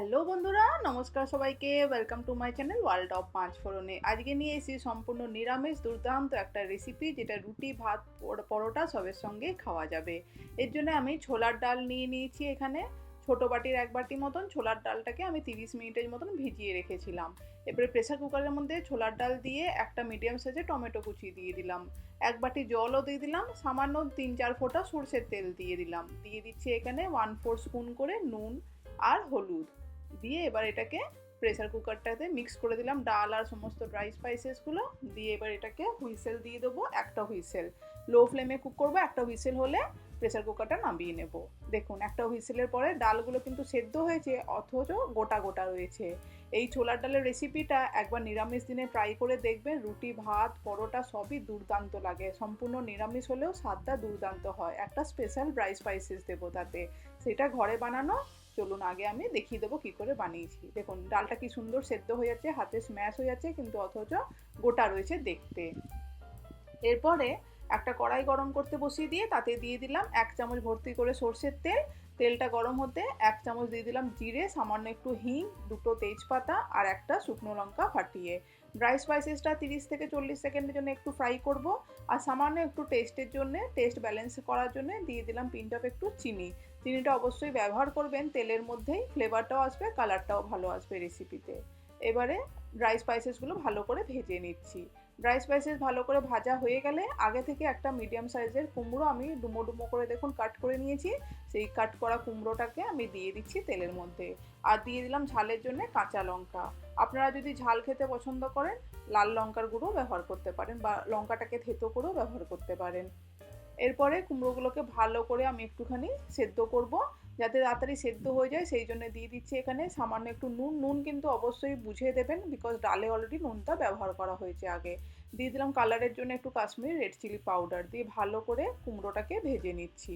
Hello বন্ধুরা, নমস্কার সবাইকে। Welcome to my channel world of পাঁচ ফোড়নে আজকে নিয়ে এসেছি সম্পূর্ণ নিরামিষ, দুর্দান্ত একটা রেসিপি যেটা রুটি, ভাত পরোটা সবের সঙ্গে খাওয়া যাবে। এর জন্য আমি ছোলার ডাল নিয়ে নিয়েছি এখানে। ছোটো বাটির এক বাটি মতন ছোলার ডালটাকে আমি তিরিশ মিনিটের মতন ভিজিয়ে রেখেছিলাম। এবারে প্রেসার কুকারের মধ্যে ছোলার ডাল দিয়ে একটা মিডিয়াম সাইজে টমেটো কুচি দিয়ে দিলাম। এক বাটি জলও দিয়ে দিলাম, সামান্য তিন চার ফোঁটা সর্ষের তেল দিয়ে দিলাম। দিয়ে দিচ্ছি এখানে ওয়ান ফোর স্পুন করে নুন আর হলুদ। দিয়ে এবার এটাকে প্রেসার কুকারটাতে মিক্স করে দিলাম। ডাল আর সমস্ত ড্রাই স্পাইসেসগুলো দিয়ে এবার এটাকে হুইসেল দিয়ে দেবো একটা হুইসেল। লো ফ্লেমে কুক করব একটা হুইসেল হলে প্রেসার কুকারটা নামিয়ে নেব। দেখুন, একটা হুইসেলের পরে ডালগুলো কিন্তু সেদ্ধ হয়েছে, অথচ গোটা গোটা রয়েছে। এই ছোলার ডালের রেসিপিটা একবার নিরামিষ দিনে ট্রাই করে দেখবেন, রুটি, ভাত, পরোটা সবই দুর্দান্ত লাগে। সম্পূর্ণ নিরামিষ হলেও স্বাদটা দুর্দান্ত হয়। একটা স্পেশাল ড্রাই স্পাইসেস দেবো তাতে। সেটা ঘরে বানানো। চলুন আগে আমি দেখিয়ে দেবো কী করে বানিয়েছি। দেখুন, ডালটা কি সুন্দর সেদ্ধ হয়ে যাচ্ছে, হাতে স্ম্যাশ হয়ে যাচ্ছে, কিন্তু অথচ গোটা রয়েছে দেখতে। এরপরে একটা কড়াই গরম করতে বসিয়ে দিয়ে তাতে দিয়ে দিলাম এক চামচ ভর্তি করে সর্ষের তেল। তেলটা গরম হতে এক চামচ দিয়ে দিলাম জিরে, সামান্য একটু হিং, দুটো তেজপাতা আর একটা শুকনো লঙ্কা ফাটিয়ে। ড্রাই স্পাইসেসটা তিরিশ থেকে চল্লিশ সেকেন্ডের জন্য একটু ফ্রাই করব আর সামান্য একটু টেস্টের জন্য টেস্ট ব্যালেন্স করার জন্য দিয়ে দিলাম পিঞ্চ অফ একটু চিনি। চিনিটা অবশ্যই ব্যবহার করবেন, তেলের মধ্যেই ফ্লেভারটাও আসবে কালারটাও ভালো আসবে রেসিপিতে এবারে ড্রাই স্পাইসেসগুলো ভালো করে ভেজে নিচ্ছি। ড্রাই স্পাইসেস ভালো করে ভাজা হয়ে গেলে আগে থেকে একটা মিডিয়াম সাইজের কুমড়ো আমি ডুমো ডুমো করে দেখুন কাট করে নিয়েছি। সেই কাট করা কুমড়োটাকে আমি দিয়ে দিচ্ছি তেলের মধ্যে। আর দিয়ে দিলাম ঝালের জন্য কাঁচা লঙ্কা। আপনারা যদি ঝাল খেতে পছন্দ করেন, লাল লঙ্কার গুঁড়ো ব্যবহার করতে পারেন বা লঙ্কাটাকে থেতো করেও ব্যবহার করতে পারেন। এরপরে কুমড়োগুলোকে ভালো করে আমি একটুখানি সেদ্ধ করব। যাতে তাড়াতাড়ি সেদ্ধ হয়ে যায়, সেই জন্য দিয়ে দিচ্ছি এখানে সামান্য একটু নুন। নুন কিন্তু অবশ্যই বুঝিয়ে দেবেন বিকজ ডালে অলরেডি নুনটা ব্যবহার করা হয়েছে আগে। দিয়ে দিলাম কালারের জন্য একটু কাশ্মীর রেড চিলি পাউডার দিয়ে ভালো করে কুমড়োটাকে ভেজে নিচ্ছি।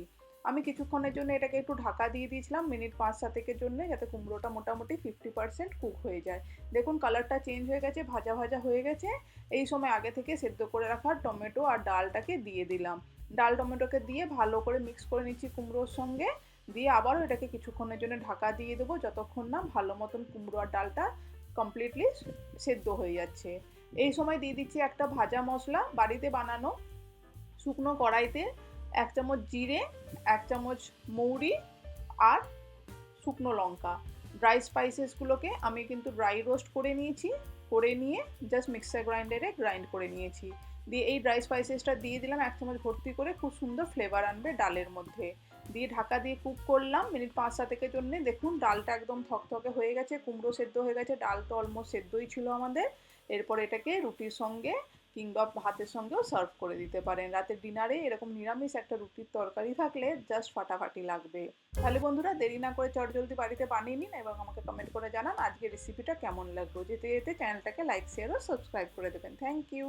আমি কিছুক্ষণের জন্য এটাকে একটু ঢাকা দিয়ে দিয়েছিলাম, মিনিট পাঁচ সাতেকের জন্য যাতে কুমড়োটা মোটামুটি ফিফটি পার্সেন্ট কুক হয়ে যায়। দেখুন কালারটা চেঞ্জ হয়ে গেছে, ভাজা ভাজা হয়ে গেছে। এই সময় আগে থেকে সেদ্ধ করে রাখা টমেটো আর ডালটাকে দিয়ে দিলাম। ডাল টমেটোকে দিয়ে ভালো করে মিক্স করে নিচ্ছি কুমড়োর সঙ্গে। দিয়ে আবারও এটাকে কিছুক্ষণের জন্য ঢাকা দিয়ে দেবো। যতক্ষণ না ভালো মতন কুমড়ো আর ডালটা কমপ্লিটলি সেদ্ধ হয়ে যাচ্ছে। এই সময় দিয়ে দিচ্ছি একটা ভাজা মশলা। বাড়িতে বানানো শুকনো কড়াইতে এক চামচ জিরে, এক চামচ মৌরি আর শুকনো লঙ্কা। ড্রাই স্পাইসেসগুলোকে আমি কিন্তু ড্রাই রোস্ট করে নিয়েছি। করে নিয়ে জাস্ট মিক্সার গ্রাইন্ডারে গ্রাইন্ড করে নিয়েছি। দিয়ে এই ড্রাই স্পাইসেসটা দিয়ে দিলাম এক চামচ ভর্তি করে খুব সুন্দর ফ্লেভার আনবে ডালের মধ্যে। দিয়ে ঢাকা দিয়ে কুক করলাম, মিনিট পাঁচ সাতেকের জন্য। দেখুন, ডালটা একদম থকথকে হয়ে গেছে, কুমড়ো সেদ্ধ হয়ে গেছে, ডাল তো অলমোস্ট সেদ্ধই ছিল আমাদের। এরপর এটাকে রুটির সঙ্গে কিংবা ভাতের সঙ্গেও সার্ভ করে দিতে পারেন। রাতের ডিনারে এরকম নিরামিষ একটা রুটির তরকারি থাকলে জাস্ট ফাটাফাটি লাগবে। তাহলে বন্ধুরা, দেরি না করে চটজলদি বাড়িতে বানিয়ে নিন এবং আমাকে কমেন্ট করে জানান আজকে রেসিপিটা কেমন লাগল। যেতে যেতে চ্যানেলটাকে লাইক শেয়ার ও সাবস্ক্রাইব করে দেবেন। Thank you